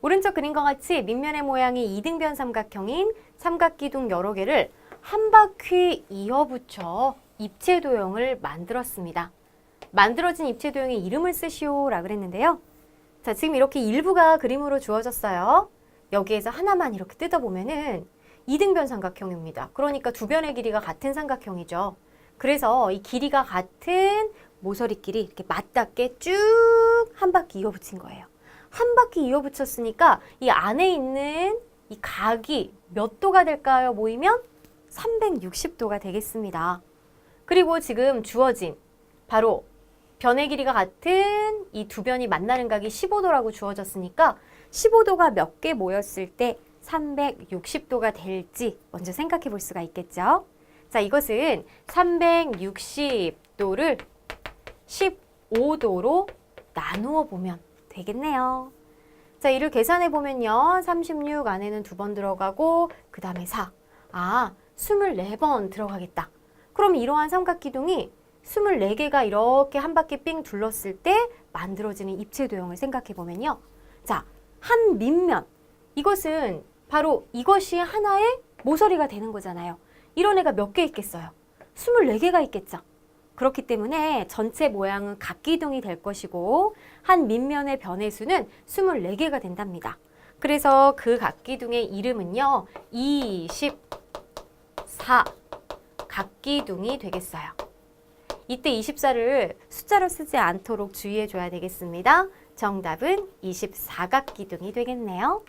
오른쪽 그림과 같이 밑면의 모양이 이등변 삼각형인 삼각기둥 여러 개를 한 바퀴 이어붙여 입체 도형을 만들었습니다. 만들어진 입체 도형의 이름을 쓰시오라 그랬는데요. 자, 지금 이렇게 일부가 그림으로 주어졌어요. 여기에서 하나만 이렇게 뜯어보면은 이등변 삼각형입니다. 그러니까 두 변의 길이가 같은 삼각형이죠. 그래서 이 길이가 같은 모서리끼리 이렇게 맞닿게 쭉 한 바퀴 이어붙인 거예요. 한 바퀴 이어붙였으니까 이 안에 있는 이 각이 몇 도가 될까요? 모이면 360도가 되겠습니다. 그리고 지금 주어진 바로 변의 길이가 같은 이 두 변이 만나는 각이 15도라고 주어졌으니까 15도가 몇 개 모였을 때 360도가 될지 먼저 생각해 볼 수가 있겠죠. 자, 이것은 360도를 15도로 나누어 보면 되겠네요. 자, 이를 계산해 보면요. 36 안에는 두 번 들어가고 그 다음에 4. 아, 24번 들어가겠다. 그럼 이러한 삼각기둥이 24개가 이렇게 한 바퀴 삥 둘렀을 때 만들어지는 입체 도형을 생각해 보면요. 자, 한 밑면. 이것은 바로 이것이 하나의 모서리가 되는 거잖아요. 이런 애가 몇 개 있겠어요? 24개가 있겠죠. 그렇기 때문에 전체 모양은 각기둥이 될 것이고 한 밑면의 변의 수는 24개가 된답니다. 그래서 그 각기둥의 이름은요. 24 각기둥이 되겠어요. 이때 24를 숫자로 쓰지 않도록 주의해 줘야 되겠습니다. 정답은 24각기둥이 되겠네요.